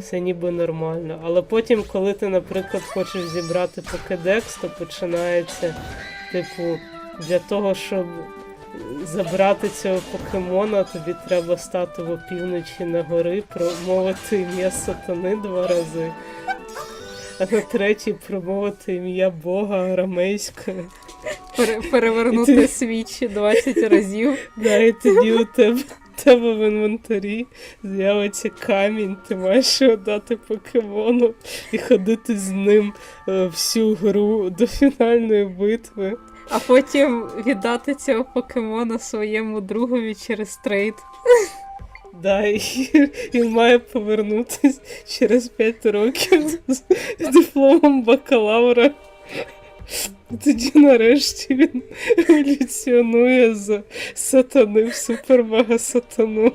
Все ніби нормально. Але потім, коли ти, наприклад, хочеш зібрати покедекс, то починається, типу, для того, щоб забрати цього покемона, тобі треба стати в опівночі на гори, промовити ім'я сатани два рази. А на третій промовити ім'я Бога арамейською. Пере- перевернути свічі 20 разів. Да, і тоді у тебе, тебе в інвентарі з'явиться камінь, ти маєш його дати покемону і ходити з ним е, всю гру до фінальної битви. А потім віддати цього покемона своєму другові через трейд. Да, і він має повернутись через 5 років з дипломом бакалавра. Тоді нарешті він еволюціонує з сатани в супер-мега сатану.